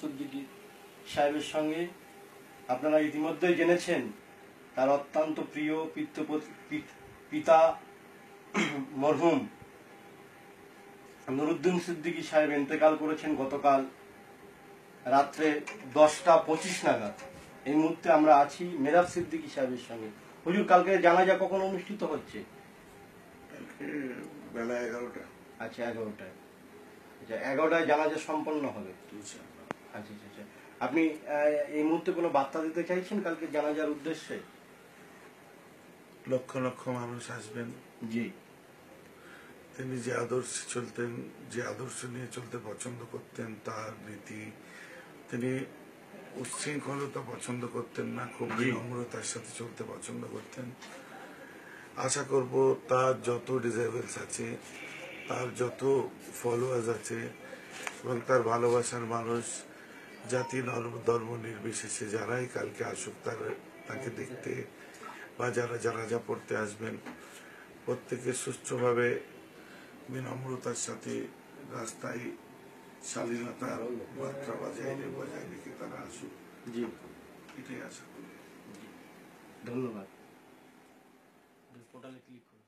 সিদ্দিকী সাহেবের সঙ্গে আপনারা ইতিমধ্যেই জেনেছেন তার অত্যন্ত প্রিয় পিতা মরহুম নুরুদ্দিন সিদ্দিকী সাহেব ইন্তেকাল করেছেন গতকাল রাত্রে দশটা পঁচিশ নাগাদ। এই মুহূর্তে আমরা আছি মেরাব সিদ্দিকী সাহেবের সঙ্গে। হুজুর কালকে জানাজা কখন অনুষ্ঠিত হচ্ছে? বেলা এগারোটা। আচ্ছা এগারোটায়। আচ্ছা এগারোটায় জানাজা সম্পন্ন হবে। আচ্ছা আচ্ছা আচ্ছা। আপনি এই মুহূর্তে কোনো বার্তা দিতে চাইছেন কালকে জানাজার উদ্দেশ্যে? লক্ষ লক্ষ মানুষ আসবেন। জি। তিনি যে আদর্শ চলতেন যে আদর্শ নিয়ে চলতে পছন্দ করতেন তার নীতি তিনি উচ্ছৃঙ্খলতা পছন্দ করতেন না খুব জি। বিনম্রতার সাথে চলতে পছন্দ করতেন। আশা করব তার যত ডিজাইভেলস আছে তার যত ফলোয়ার্স আছে এবং তার ভালোবাসার মানুষ জাতি ধর্ম ধর্ম নির্বিশেষে যারাই কালকে আসুক তার তাকে দেখতে বা যারা যারা যা পড়তে আসবেন প্রত্যেকে সুষ্ঠুভাবে বিনম্রতার সাথে রাস্তায় শালীনতার মাত্রা বজায় রে- বজায় রেখে তারা আসুক। জি। এটাই আশা করি। ধন্যবাদ। পোর্টালে ক্লিক করুন।